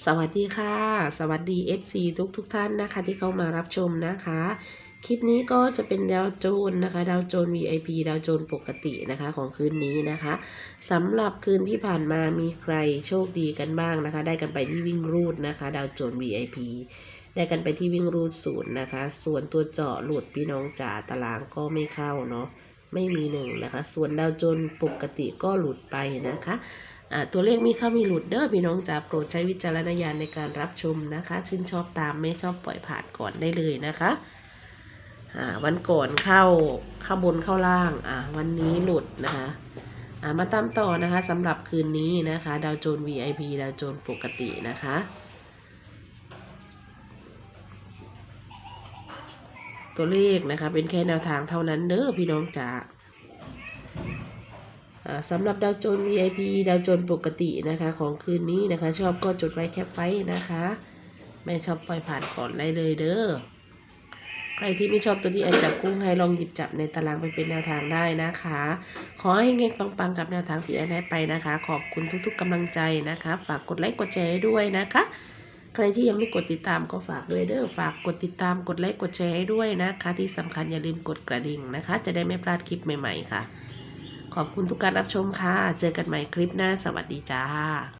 สวัสดีค่ะ สวัสดี FC ทุกทุกท่านนะคะ ที่เข้ามารับชมนะคะ คลิปนี้ก็จะเป็นดาวโจนนะคะ ดาวโจน VIP ดาวโจนปกตินะคะของคืนนี้นะคะสำหรับคืนที่ผ่านมามีใครโชคดีกันบ้างนะคะ ได้กันไปที่วิ่งรูดนะคะ ดาวโจน VIP ได้กันไปที่วิ่งรูดศูนย์นะคะ ส่วนตัวเจาะหลุดพี่น้องจ๋าตารางก็ไม่เข้าเนาะไม่มีหนึ่งนะคะ ส่วนดาวโจนปกติก็หลุดไปนะคะ ตัวเลขมีเข้ามีหลุดเด้อพี่น้องจ๋าโปรดใช้วิจารณญาณในการรับชมนะคะ ชื่นชอบตามไม่ชอบปล่อยผ่านก่อนได้เลยนะคะวันก่อนเข้าเข้าบนเข้าล่างอ่าวันนี้หลุดนะคะอ่ามาตามต่อนะคะสำหรับคืนนี้นะคะ ดาวโจน VIP ดาวโจนปกตินะคะตัวเลขนะคะ เป็นแค่แนวทางเท่านั้นเด้อพี่น้องจ๋า สำหรับดาวโจน VIP ดาวโจนปกตินะคะ ของคืนนี้นะคะ ชอบก็จดไว้แคปไว้นะคะ ไม่ชอบปล่อยผ่านก่อนได้เลยเด้อใครที่ไม่ชอบตัวที่อนจับกุ้งให้ลองหยิบจับในตารางไปเป็นแนวทางได้นะคะ ขอให้เงงปังๆกับแนวทางที่แนให้ไปนะคะ ขอบคุณทุกๆกำลังใจนะคะ ฝากกดไลค์กดแชร์ด้วยนะคะ ใครที่ยังไม่กดติดตามก็ฝากด้วยเด้อฝากกดติดตามกดไลค์กดแชร์ให้ด้วยนะคะ ที่สำคัญอย่าลืมกดกระดิ่งนะคะ จะได้ไม่พลาดคลิปใหม่ๆค่ะ ขอบคุณทุกการรับชมค่ะ เจอกันใหม่คลิปหน้า สวัสดีจ้า